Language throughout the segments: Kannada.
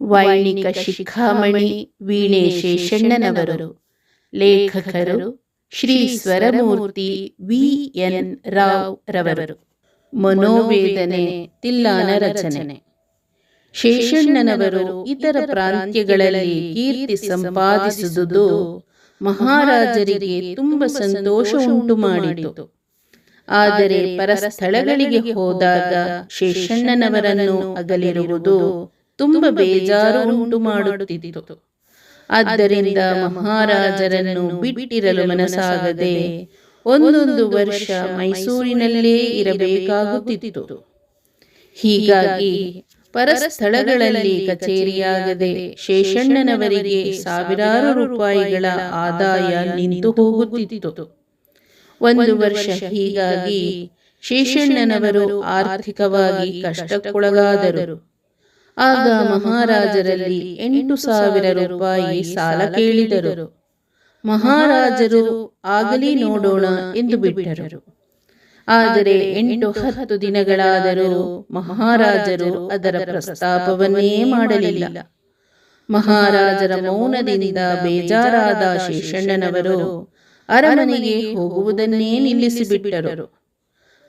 ವೈಣಿಕ ಶಿಖಾಮಣಿ ವೀಣೆ ಶೇಷಣ್ಣನವರು ಲೇಖಕರು ಶ್ರೀ ಸ್ವರಮೂರ್ತಿ ವಿ. ಎನ್. ರಾವ್ ರವರು. ಮನೋವೇದನೆ ತಿಲ್ಲಾನ ರಚನೆ. ಶೇಷಣ್ಣನವರು ಇತರ ಪ್ರಾಂತ್ಯಗಳಲ್ಲಿ ಕೀರ್ತಿ ಸಂಪಾದಿಸಿದುದು ಮಹಾರಾಜರಿಗೆ ತುಂಬ ಸಂತೋಷ ಉಂಟು ಮಾಡಿತು ಆದರೆ ಪರಸ್ಥಳಗಳಿಗೆ ಹೋದಾಗ ಶೇಷಣ್ಣನವರನ್ನು ಅಗಲಿರುವುದು ತುಂಬ ಬೇಜಾರು ಉಂಟು ಮಾಡುತ್ತಿತ್ತು. ಆದ್ದರಿಂದ ಮಹಾರಾಜರನ್ನು ಬಿಟ್ಟಿರಲು ಮನಸ್ಸಾಗದೆ ಒಂದೊಂದು ವರ್ಷ ಮೈಸೂರಿನಲ್ಲೇ ಇರಬೇಕಾಗುತ್ತಿತ್ತು. ಹೀಗಾಗಿ ಪರಸ್ಥಳಗಳಲ್ಲಿ ಕಚೇರಿಯಾಗದೆ ಶೇಷಣ್ಣನವರಿಗೆ ಸಾವಿರಾರು ರೂಪಾಯಿಗಳ ಆದಾಯ ನಿಂತು ಹೋಗುತ್ತಿತ್ತು. ಒಂದು ವರ್ಷ ಹೀಗಾಗಿ ಶೇಷಣ್ಣನವರು ಆರ್ಥಿಕವಾಗಿ ಕಷ್ಟಕ್ಕೊಳಗಾದರು. ಆಗ ಮಹಾರಾಜರಲ್ಲಿ ಎಂಟು ಸಾವಿರ ರೂಪಾಯಿ ಸಾಲ ಕೇಳಿದರು. ಮಹಾರಾಜರು ಆಗಲಿ ನೋಡೋಣ ಎಂದು ಬಿಟ್ಟರು. ಆದರೆ ಎಂಟು ಹತ್ತು ದಿನಗಳಾದರೂ ಮಹಾರಾಜರು ಅದರ ಪ್ರಸ್ತಾಪವನ್ನೇ ಮಾಡಲಿಲ್ಲ. ಮಹಾರಾಜರ ಮೌನದಿಂದ ಬೇಜಾರಾದ ಶೇಷಣ್ಣನವರು ಅರಮನೆಗೆ ಹೋಗುವುದನ್ನೇ ನಿಲ್ಲಿಸಿಬಿಟ್ಟರು.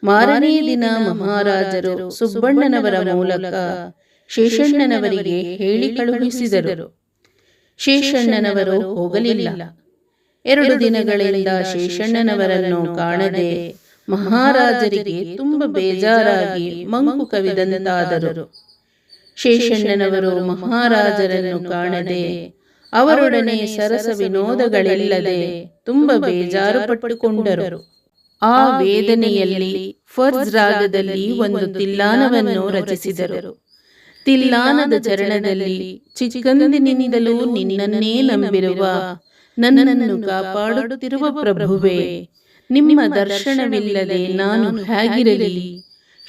ಮಾರನೇ ದಿನ ಮಹಾರಾಜರು ಸುಬ್ಬಣ್ಣನವರ ಮೂಲಕ ಶೇಷಣ್ಣನವರಿಗೆ ಹೇಳಿ ಕಳುಹಿಸಿದರು. ಶೇಷಣ್ಣನವರು ಹೋಗಲಿಲ್ಲ. ಎರಡು ದಿನಗಳಿಂದ ಶೇಷಣ್ಣನವರನ್ನು ಕಾಣದೆ ಮಹಾರಾಜರಿಗೆ ತುಂಬ ಬೇಜಾರಾಗಿ ಮಂಕು ಕವಿದಂತಾದರು. ಶೇಷಣ್ಣನವರು ಮಹಾರಾಜರನ್ನು ಕಾಣದೆ ಅವರೊಡನೆ ಸರಸ ವಿನೋದಗಳಿಲ್ಲದೆ ತುಂಬ ಬೇಜಾರು ಪಟ್ಟುಕೊಂಡರು. ಆ ವೇದನೆಯಲ್ಲಿ ಫರ್ಜ್ ರಾಗದಲ್ಲಿ ಒಂದು ತಿಲ್ಲಾನವನ್ನು ರಚಿಸಿದರು. ತಿಲ್ಲಾನದ ಚರಣದಲ್ಲಿ ಚಿಕ್ಕಂದಿನಿಂದಲೂ ನಿನ್ನನ್ನೇ ನಂಬಿರುವ ನನ್ನನ್ನು ಕಾಪಾಡುತ್ತಿರುವ ಪ್ರಭುವೇ ನಿಮ್ಮ ದರ್ಶನವಿಲ್ಲದೆ ನಾನು ಹೇಗಿರಲಿ?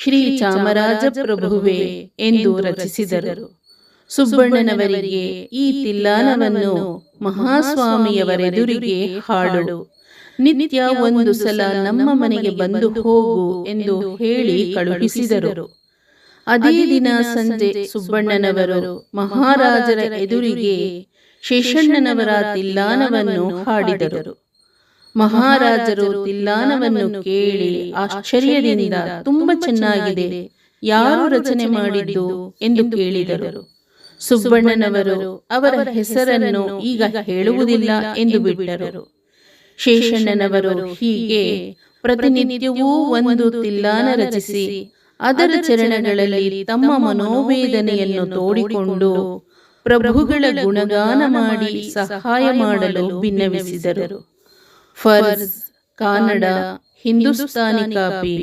ಶ್ರೀ ಚಾಮರಾಜ ಪ್ರಭುವೇ ಎಂದು ರಚಿಸಿದರು. ಸುಬ್ಬಣ್ಣನವರಿಗೆ ಈ ತಿಲ್ಲಾನವನ್ನು ಮಹಾಸ್ವಾಮಿಯವರೆದುರಿಗೆ ಹಾಡು. ನಿತ್ಯ ಒಂದು ಸಲ ನಮ್ಮ ಮನೆಗೆ ಬಂದು ಹೋಗು ಎಂದು ಹೇಳಿ ಕಳುಹಿಸಿದರು. ಅದೇ ದಿನ ಸಂಜೆ ಸುಬ್ಬಣ್ಣನವರು ಮಹಾರಾಜರ ಎದುರಿಗೆ ಶೇಷಣ್ಣನವರ ತಿಲ್ಲಾನವನ್ನು ಹಾಡಿದರು. ಮಹಾರಾಜರು ತಿಲ್ಲಾನವನ್ನು ಕೇಳಿ ಆಶ್ಚರ್ಯದಿಂದ, ತುಂಬಾ ಚೆನ್ನಾಗಿದೆ. ಯಾರು ರಚನೆ ಮಾಡಿದ್ದು? ಎಂದು ಕೇಳಿದರು. ಸುಬ್ಬಣ್ಣನವರು ಅವರ ಹೆಸರನ್ನು ಈಗ ಹೇಳುವುದಿಲ್ಲ ಎಂದು ಬಿಟ್ಟರು. ಶೇಷಣ್ಣನವರು ಹೀಗೆ ಪ್ರತಿನಿತ್ಯವೂ ಒಂದು ತಿಲ್ಲಾನ ರಚಿಸಿ ಅದರ ಚರಣಗಳಲ್ಲಿ ತಮ್ಮ ಮನೋವೇದನೆಯನ್ನು ತೋಡಿಕೊಂಡು ಪ್ರಭುಗಳ ಗುಣಗಾನ ಮಾಡಿ ಸಹಾಯ ಮಾಡಲು ಭಿನ್ನವಿಸಿದರು. ಫರ್ಜ್ ಕನ್ನಡ ಹಿಂದೂಸ್ತಾನಿ ಕಾಪಿ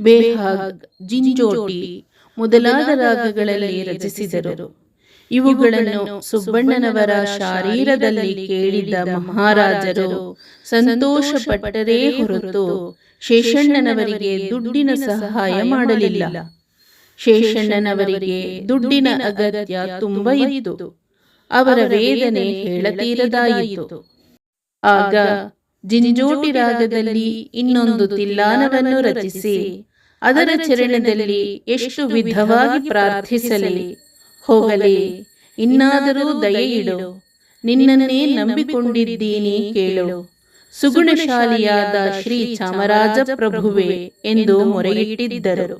ಬೇಹಾಗ್ ಜಿಂಜೋಟಿ ಮೊದಲಾದ ರಾಗಗಳಲ್ಲಿ ರಚಿಸಿದರು. ಇವುಗಳನ್ನು ಸುಬ್ಬಣ್ಣನವರ ಶಾರೀರದಲ್ಲಿ ಕೇಳಿದ ಮಹಾರಾಜರು ಸಂತೋಷ ಪಟ್ಟರೇ ಹೊರತು ಶೇಷಣ್ಣನವರಿಗೆ ದುಡ್ಡಿನ ಸಹಾಯ ಮಾಡಲಿಲ್ಲ. ಶೇಷಣ್ಣನವರಿಗೆ ದುಡ್ಡಿನ ಅಗತ್ಯ ತುಂಬ ಇತ್ತು. ಅವರ ವೇದನೆ ಹೇಳತೀರದಾಯಿತು. ಆಗ ಜಿಂಜೋಟಿ ರಾಗದಲ್ಲಿ ಇನ್ನೊಂದು ತಿಲ್ಲಾನವನ್ನು ರಚಿಸಿ, ಅದರ ಚರಣದಲ್ಲಿ ಎಷ್ಟು ವಿಧವಾಗಿ ಪ್ರಾರ್ಥಿಸಲಿ. ಹೋಗಲಿ. ಇನ್ನಾದರೂ ದಯೆಯಿಡು ನಿನ್ನನ್ನೇ ನಂಬಿಕೊಂಡಿದ್ದೀನಿ ಕೇಳು. ಸುಗುಣಶಾಲಿಯಾದ ಶ್ರೀ ಚಾಮರಾಜ ಪ್ರಭುವೆ ಎಂದು ಮೊರೆಯಿಟ್ಟಿದ್ದರು.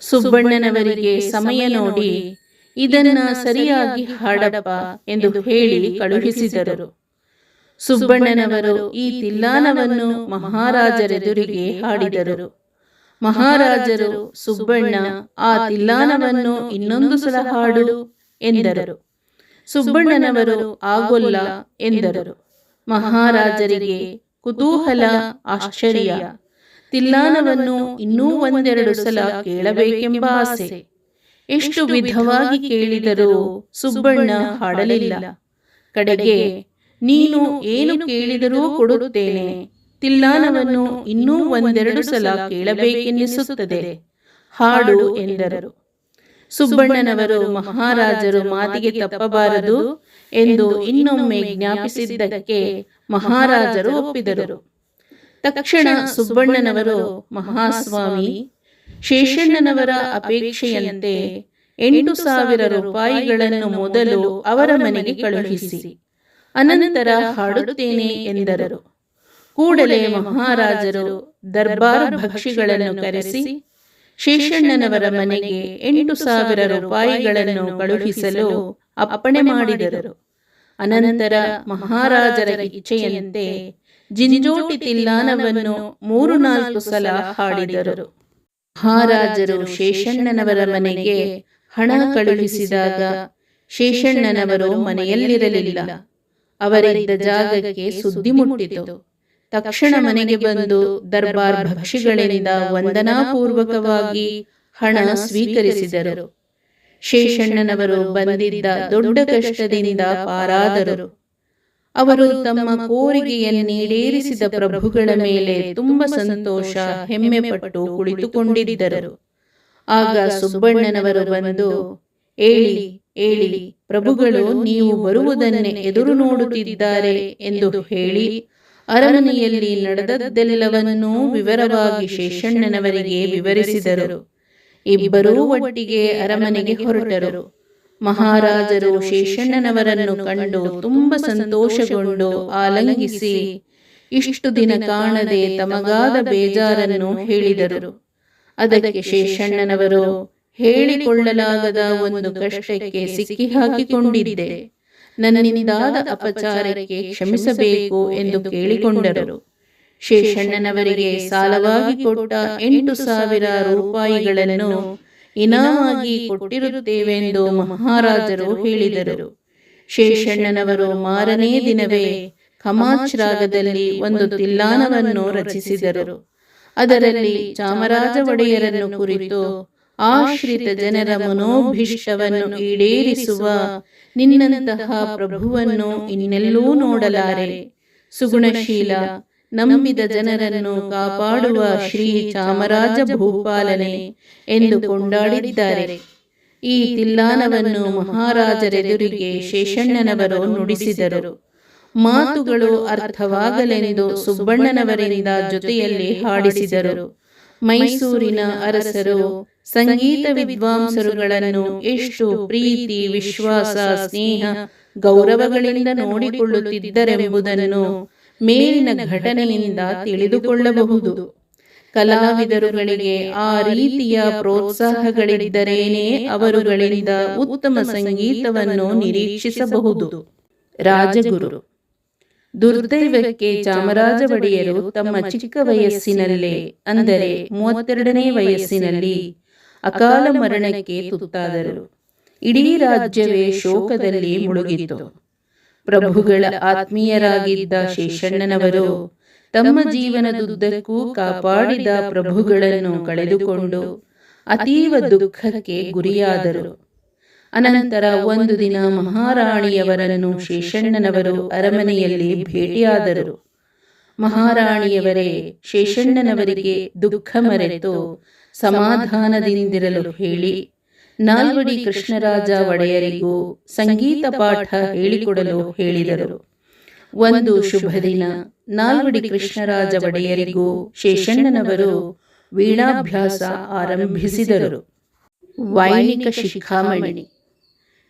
ಸುಬ್ಬಣ್ಣನವರಿಗೆ ಸಮಯ ನೋಡಿ ಇದನ್ನ ಸರಿಯಾಗಿ ಹಾಡಪ್ಪ ಎಂದು ಹೇಳಿ ಕಳುಹಿಸಿದರು. ಸುಬ್ಬಣ್ಣನವರು ಈ ತಿಲ್ಲಾನವನ್ನು ಮಹಾರಾಜರೆದುರಿಗೆ ಹಾಡಿದರು. ಮಹಾರಾಜರು ಸುಬ್ಬಣ್ಣ ಆ ತಿಲ್ಲಾನವನ್ನು ಇನ್ನೊಂದು ಸಲ ಹಾಡು ಎಂದರು. ಸುಬ್ಬಣ್ಣನವರು ಆಗೊಲ್ಲ ಎಂದರು. ಮಹಾರಾಜರಿಗೆ ಕುತೂಹಲ ಆಶ್ಚರ್ಯ. ತಿಲ್ಲಾನವನ್ನು ಇನ್ನೂ ಒಂದೆರಡು ಸಲ ಕೇಳಬೇಕೆಂಬ ಆಸೆ. ಎಷ್ಟು ವಿಧವಾಗಿ ಕೇಳಿದರೂ ಸುಬ್ಬಣ್ಣ ಹಾಡಲಿಲ್ಲ. ಕಡೆಗೆ ನೀನು ಏನು ಕೇಳಿದರೂ ಕೊಡುತ್ತೇನೆ. ತಿಲ್ಲಾನವನ್ನು ಇನ್ನೂ ಒಂದೆರಡು ಸಲ ಕೇಳಬೇಕೆನ್ನಿಸುತ್ತದೆ. ಹಾಡು ಎಂದರು. ಸುಬ್ಬಣ್ಣನವರು ಮಹಾರಾಜರು ಮಾತಿಗೆ ತಪ್ಪಬಾರದು ಎಂದು ಇನ್ನೊಮ್ಮೆ ಜ್ಞಾಪಿಸಿದ್ದಕ್ಕೆ ಮಹಾರಾಜರು ಒಪ್ಪಿದರು. ತಕ್ಷಣ ಸುಬ್ಬಣ್ಣನವರು ಮಹಾಸ್ವಾಮಿ ಶೇಷಣ್ಣನವರ ಅಪೇಕ್ಷೆಯಂತೆ ಎಂಟು ಸಾವಿರ ರೂಪಾಯಿಗಳನ್ನು ಮೊದಲು ಅವರ ಮನೆಗೆ ಕಳುಹಿಸಿ. ಅನಂತರ ಹಾಡುತ್ತೇನೆ ಎಂದರು. ಕೂಡಲೇ ಮಹಾರಾಜರು ದರ್ಬಾರ್ ಭಕ್ಷಿಗಳನ್ನು ಕರೆಸಿ ಶೇಷಣ್ಣನವರ ಮನೆಗೆ ಎಂಟು ಸಾವಿರ ರೂಪಾಯಿಗಳನ್ನು ಕಳುಹಿಸಲು ಅಪ್ಪಣೆ ಮಾಡಿದರು. ಅನಂತರ ಮಹಾರಾಜರ ಇಚ್ಛೆಯಂತೆ ಜಿಂಜೋಟಿ ತಿಲ್ಲಾನವನ್ನು ಮೂರು ನಾಲ್ಕು ಸಲ ಹಾಡಿದರು. ಮಹಾರಾಜರು ಶೇಷಣ್ಣನವರ ಮನೆಗೆ ಹಣ ಕಳುಹಿಸಿದಾಗ ಶೇಷಣ್ಣನವರು ಮನೆಯಲ್ಲಿರಲಿಲ್ಲ. ಅವರಿದ್ದ ಜಾಗಕ್ಕೆ ಸುದ್ದಿ ಮುಟ್ಟಿತು. ತಕ್ಷಣ ಮನೆಗೆ ಬಂದು ದರ್ಬಾರ್ ಭಕ್ಷಿಗಳಿಂದ ವಂದನಾಪೂರ್ವಕವಾಗಿ ಹಣ ಸ್ವೀಕರಿಸಿದರು. ಶೇಷಣ್ಣನವರು ಬಂದಿದ್ದ ದೊಡ್ಡ ಕಷ್ಟದಿಂದ ಪಾರಾದರು. ಅವರು ತಮ್ಮ ಕೋರಿಕೆಯನ್ನೇಡೇರಿಸಿದ ಪ್ರಭುಗಳ ಮೇಲೆ ತುಂಬ ಸಂತೋಷ, ಹೆಮ್ಮೆ ಪಟ್ಟು ಕುಳಿತುಕೊಂಡಿದ್ದರು. ಆಗ ಸುಬ್ಬಣ್ಣನವರು ಬಂದು, ಏಳಿ ಏಳಿ, ಪ್ರಭುಗಳು ನೀವು ಬರುವುದನ್ನೇ ಎದುರು ನೋಡುತ್ತಿದ್ದಾರೆ ಎಂದು ಹೇಳಿ ಅರಮನೆಯಲ್ಲಿ ನಡೆದದ್ದೆಲ್ಲವನ್ನೂ ವಿವರವಾಗಿ ಶೇಷಣ್ಣನವರಿಗೆ ವಿವರಿಸಿದರು. ಇಬ್ಬರೂ ಒಟ್ಟಿಗೆ ಅರಮನೆಗೆ ಹೊರಟರು. ಮಹಾರಾಜರು ಶೇಷಣ್ಣನವರನ್ನು ಕಂಡು ತುಂಬ ಸಂತೋಷಗೊಂಡು ಆಲಂಗಿಸಿ, ಇಷ್ಟು ದಿನ ಕಾಣದೆ ತಮಗಾದ ಬೇಜಾರನ್ನು ಹೇಳಿದರು. ಅದಕ್ಕೆ ಶೇಷಣ್ಣನವರು ಹೇಳಿಕೊಳ್ಳಲಾಗದ ಒಂದು ಕಷ್ಟಕ್ಕೆ ಸಿಕ್ಕಿ ಹಾಕಿಕೊಂಡಿದ್ದೆ ನನ್ನಿಂದಾದ ಅಪಚಾರಕ್ಕೆ ಕ್ಷಮಿಸಬೇಕು ಎಂದು ಕೇಳಿಕೊಂಡರು. ಶೇಷಣ್ಣನವರಿಗೆ ಸಾಲವಾಗಿ ಕೊಟ್ಟ ಎಂಟು ಸಾವಿರ ರೂಪಾಯಿಗಳನ್ನು ಇನಾಮಾಗಿ ಕೊಟ್ಟಿರುತ್ತೇವೆಂದು ಮಹಾರಾಜರು ಹೇಳಿದರು. ಶೇಷಣ್ಣನವರು ಮಾರನೇ ದಿನವೇ ಖಮಾಚ್ ರಾಗದಲ್ಲಿ ಒಂದು ತಿಲ್ಲಾನವನ್ನು ರಚಿಸಿದರು. ಅದರಲ್ಲಿ ಚಾಮರಾಜ ಒಡೆಯರನ್ನು ಕುರಿತು ಆಶ್ರಿತ ಜನರ ಮನೋಭೀಷ್ಟವನ್ನು ಈಡೇರಿಸುವ ನಿನ್ನಂತಹ ಪ್ರಭುವನ್ನು ಇನ್ನೆಲ್ಲೂ ನೋಡಲಾರೆ. ಸುಗುಣಶೀಲ, ನಂಬಿದ ಜನರನ್ನು ಕಾಪಾಡುವ ಶ್ರೀ ಚಾಮರಾಜ ಭೂಪಾಲನೆ ಎಂದು ಕೊಂಡಾಡಿದ್ದಾರೆ. ಈ ತಿಲ್ಲಾನವನ್ನು ಮಹಾರಾಜರೆದುರಿಗೆ ಶೇಷಣ್ಣನವರು ನುಡಿಸಿದರು. ಮಾತುಗಳು ಅರ್ಥವಾಗಲೆಂದು ಸುಬ್ಬಣ್ಣನವರಿಂದ ಜೊತೆಯಲ್ಲಿ ಹಾಡಿಸಿದರು. ಮೈಸೂರಿನ ಅರಸರು ಸಂಗೀತ ವಿದ್ವಾಂಸರುಗಳನ್ನು ಎಷ್ಟು ಪ್ರೀತಿ, ವಿಶ್ವಾಸ, ಸ್ನೇಹ, ಗೌರವಗಳಿಂದ ನೋಡಿಕೊಳ್ಳುತ್ತಿದ್ದರೆಂಬುದನ್ನು ಮೇಲಿನ ಘಟನೆಯಿಂದ ತಿಳಿದುಕೊಳ್ಳಬಹುದು. ಕಲಾವಿದರುಗಳಿಗೆ ಆ ರೀತಿಯ ಪ್ರೋತ್ಸಾಹಗಳಿದ್ದರೇನೇ ಅವರುಗಳಿಂದ ಉತ್ತಮ ಸಂಗೀತವನ್ನು ನಿರೀಕ್ಷಿಸಬಹುದು. ರಾಜಗುರು. ದುರ್ದೈವಕ್ಕೆ ಚಾಮರಾಜ ಒಡೆಯರು ತಮ್ಮ ಚಿಕ್ಕ ವಯಸ್ಸಿನಲ್ಲೇ, ಅಂದರೆ ಮೂವತ್ತೆರಡನೇ ವಯಸ್ಸಿನಲ್ಲಿ ಅಕಾಲ ಮರಣಕ್ಕೆ ತುತ್ತಾದರು. ಇಡೀ ರಾಜ್ಯವೇ ಶೋಕದಲ್ಲಿ ಮುಳುಗಿತು. ಪ್ರಭುಗಳ ಆತ್ಮೀಯರಾಗಿದ್ದ ಶೇಷಣ್ಣನವರು ತಮ್ಮ ಜೀವನದುದ್ದಕ್ಕೂ ಕಾಪಾಡಿದ ಪ್ರಭುಗಳನ್ನು ಕಳೆದುಕೊಂಡು ಅತೀವ ದುಃಖಕ್ಕೆ ಗುರಿಯಾದರು. ಅನಂತರ ಒಂದು ದಿನ ಮಹಾರಾಣಿಯವರನ್ನು ಶೇಷಣ್ಣನವರು ಅರಮನೆಯಲ್ಲಿ ಭೇಟಿಯಾದರು. ಮಹಾರಾಣಿಯವರೇ ಶೇಷಣ್ಣನವರಿಗೆ ದುಃಖ ಮರೆತು ಸಮಾಧಾನದಿಂದಿರಲು ಹೇಳಿ, ನಾಲ್ವಡಿ ಕೃಷ್ಣರಾಜ ಒಡೆಯರಿಗೂ ಸಂಗೀತ ಪಾಠ ಹೇಳಿಕೊಡಲು ಹೇಳಿದರು. ಒಂದು ಶುಭ ದಿನ, ನಾಲ್ವಡಿ ಕೃಷ್ಣರಾಜ ಒಡೆಯರಿಗೂ ಶೇಷಣ್ಣನವರು ವೀಣಾಭ್ಯಾಸ ಆರಂಭಿಸಿದರು. ವೈಣಿಕ ಶಿಖಾಮಣಿ.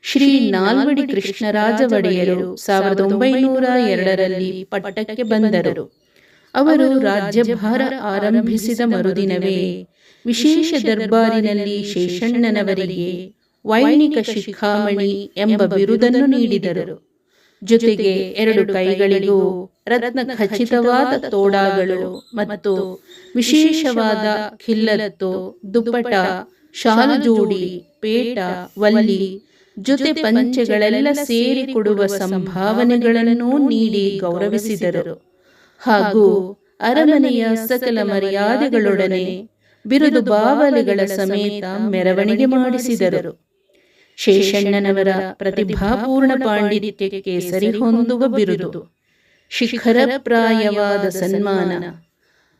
ಶ್ರೀ ನಾಲ್ವಡಿ ಕೃಷ್ಣರಾಜ ಒಡೆಯರು ಸಾವಿರದ ಒಂಬೈನೂರ ಎರಡರಲ್ಲಿ ಪಟ್ಟಕ್ಕೆ ಬಂದರು. ಅವರು ರಾಜ್ಯಭಾರ ಆರಂಭಿಸಿದ ಮರುದಿನವೇ. ವಿಶೇಷ ದರ್ಬಾರಿನಲ್ಲಿ ಶೇಷಣ್ಣನವರಿಗೆ ವೈಣಿಕ ಶಿಖಾಮಣಿ ಎಂಬ ಬಿರುದನ್ನು ನೀಡಿದರು. ಜೊತೆಗೆ ಎರಡು ಕೈಗಳಿಗೂ ರತ್ನ ಖಚಿತವಾದ ತೋಡಾಗಳು ಮತ್ತು ವಿಶೇಷವಾದ ಖಿಲ್ಲತ್ತು ದುಪ್ಪಟ ಶಾಲು ಜೋಡಿ ಪೇಟ ವಲ್ಲಿ ಜೊತೆ ಪಂಚೆಗಳೆಲ್ಲ ಸೇರಿ ಕೊಡುವ ಸಂಭಾವನೆಗಳನ್ನು ನೀಡಿ ಗೌರವಿಸಿದರು. ಹಾಗೂ ಅರಮನೆಯ ಸಕಲ ಮರ್ಯಾದೆಗಳೊಡನೆ ಬಿರುದು ಬಾವಲಿಗಳ ಸಮೇತ ಮೆರವಣಿಗೆ ಮಾಡಿಸಿದರು. ಶೇಷಣ್ಣನವರ ಪ್ರತಿಭಾಪೂರ್ಣ ಪಾಂಡಿತ್ಯಕ್ಕೆ ಸರಿಹೊಂದುವ ಬಿರುದು. ಶಿಖರಪ್ರಾಯವಾದ ಸನ್ಮಾನ.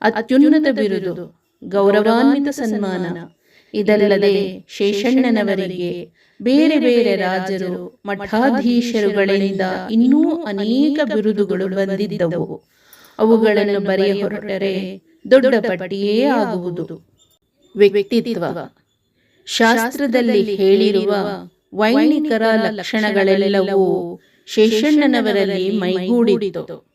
ಅತ್ಯುನ್ನತ ಬಿರುದು. ಗೌರವಾನ್ವಿತ ಸನ್ಮಾನ. ಇದಲ್ಲದೆ ಶೇಷಣ್ಣನವರಿಗೆ ಬೇರೆ ಬೇರೆ ರಾಜರು ಮಠಾಧೀಶರುಗಳಿಂದ ಇನ್ನೂ ಅನೇಕ ಬಿರುದುಗಳು ಬಂದಿದ್ದವು. ಅವುಗಳನ್ನು ಬರೆಯ ಹೊರಟರೆ ದೊಡ್ಡ ಪಟ್ಟಿಯೇ ಆಗುವುದು. ವ್ಯಕ್ತಿತ್ವ. ಶಾಸ್ತ್ರದಲ್ಲಿ ಹೇಳಿರುವ ವೈಣಿಕರ ಲಕ್ಷಣಗಳೆಲ್ಲವೂ ಶೇಷಣ್ಣನವರಲ್ಲಿ ಮೈಗೂಡಿತ್ತು.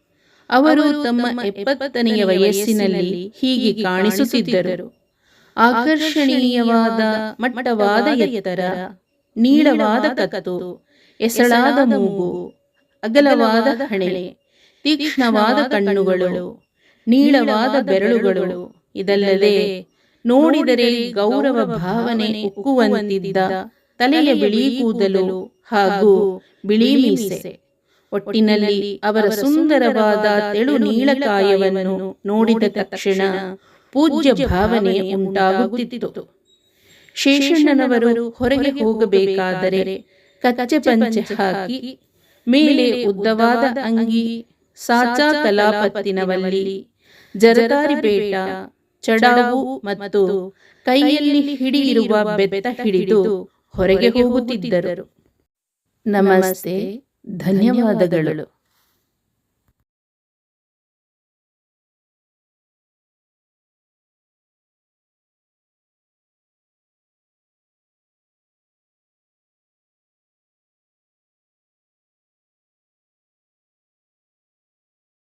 ಅವರು ತಮ್ಮ ಎಪ್ಪತ್ತನೆಯ ವಯಸ್ಸಿನಲ್ಲಿ ಹೀಗೆ ಕಾಣಿಸುತ್ತಿದ್ದರು. ಆಕರ್ಷಣೀಯವಾದ ಮಟ್ಟವಾದ ಎತ್ತರ, ನೀಳವಾದ ಕತ್ತು, ಎಸಳಾದ ಮೂಗು, ಅಗಲವಾದ ಹಣೆ. ತೀಕ್ಷ್ಣವಾದ ಕಣ್ಣುಗಳು ನೀಳವಾದ ಬೆರಳುಗಳು ಇದಲ್ಲದೆ ನೋಡಿದರೆ ಗೌರವ ಭಾವನೆ ಉಕ್ಕುವಂತಿದ್ದ ತಲೆಯ ಬಿಳಿ ಕೂದಲು ಹಾಗೂ ಬಿಳಿ ಮೀಸೆ. ಒಟ್ಟಿನಲ್ಲಿ ಅವರ ಸುಂದರವಾದ ತೆಳು ನೀಳಕಾಯವನ್ನು ನೋಡಿದ ತಕ್ಷಣ ಪೂಜ್ಯ ಭಾವನೆ ಉಂಟಾಗುತ್ತಿತ್ತು. ಶೇಷಣ್ಣನವರು ಹೊರಗೆ ಹೋಗಬೇಕಾದರೆ ಕಚ್ಚೆ ಪಂಚೆ ಹಾಕಿ ಮೇಲೆ ಉದ್ದವಾದ ಅಂಗಿ ಸಾಚಾ ಕಲಾಪತ್ತಿನವಲ್ಲಿ ಜರದಾರಿ ಬೇಟ ಚಡಾವು ಮತ್ತು ಕೈಯಲ್ಲಿ ಹಿಡಿಯಿರುವ ಬೆತ್ತ ಹಿಡಿದು ಹೊರಗೆ ಹೋಗುತ್ತಿದ್ದರು. ನಮಸ್ತೆ ಧನ್ಯವಾದಗಳು.